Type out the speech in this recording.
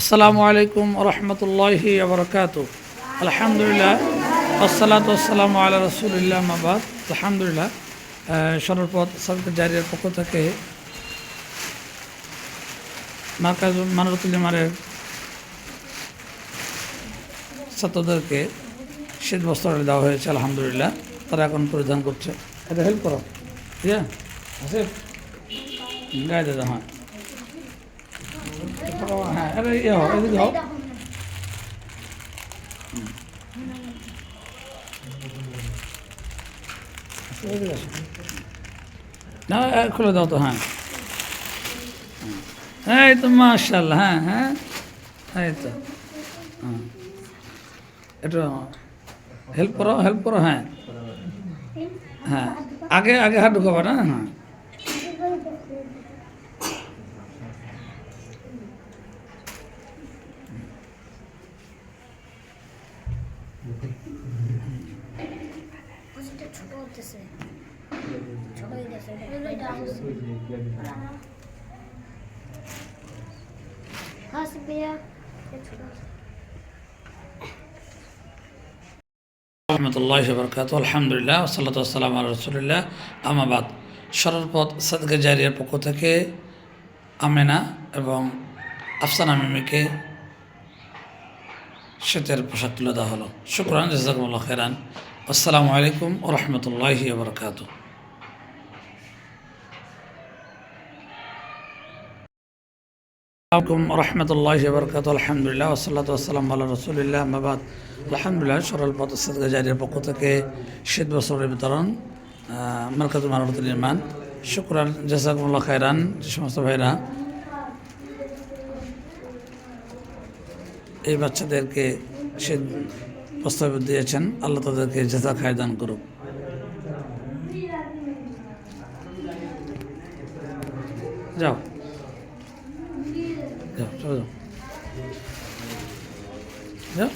আসসালামু আলাইকুম রহমতুল্লাহি আবরকাত আলহামদুলিল্লাহ আসসালাতু আসসালামু আলা রসুলিল্লাহ মাবাদ আলহামদুলিল্লাহ সর্বপদ সরকার জারিয়ার পক্ষ থেকে মার্কাজ মানরতুল ইমারের ছাত্রদেরকে শীত বস্ত্র দেওয়া হয়েছে আলহামদুলিল্লাহ। তারা এখন পরিধান করছে। এটা হেল্প করো। ঠিক আছে? গায়ে দাদা হ্যাঁ। আরে ইয়ে হও এদিকে হও। না এ, খুলে দাও তো হ্যাঁ হ্যাঁ এই তো মার্শাল্লাহ হ্যাঁ হ্যাঁ এই তো হ্যাঁ একটু হেল্প করো হেল্প করো হ্যাঁ হ্যাঁ আগে আগে হাত ঢুকাবো না হ্যাঁ ওষুধটা ছোট হতেছে ছোট হয়ে গেছে হ্যাঁ সিপিয়া ছোট রহমতুল্লাহ বরকাত আলহামদুলিল্লাহ সাল্লাত আসসালাম আল রসুলিল্লাহ আমাবাদ সরলপথ সাদকে জারিয়ার পক্ষ থেকে আমেনা এবং আফসানা মিমিকে শীতের পোশাক তুলে দেওয়া হলো শুক্রান জাজাকুমুল্লাহ খেরান আসসালামু আলাইকুম রহমতুল্লাহি বরকাত আলাইকুম রহমতুল্লাহ বরকাত আলহামদুলিল্লাহ ওসাল্লাত আসসালাম আল্লাহ রসুলিল্লাহ মাবাদ আলহামদুলিল্লাহ, সরল পথ সদকা পক্ষ থেকে শীত বছরের বিতরণ মার্কাজ মানবতুল ইমান শুক্রান জাসাকুল্লাহ খায়রান, যে সমস্ত ভাইরা এই বাচ্চাদেরকে শীত প্রস্তাব দিয়েছেন আল্লাহ তাদেরকে জেসা খায় দান করুক। যাও। যাও যাও। যাও।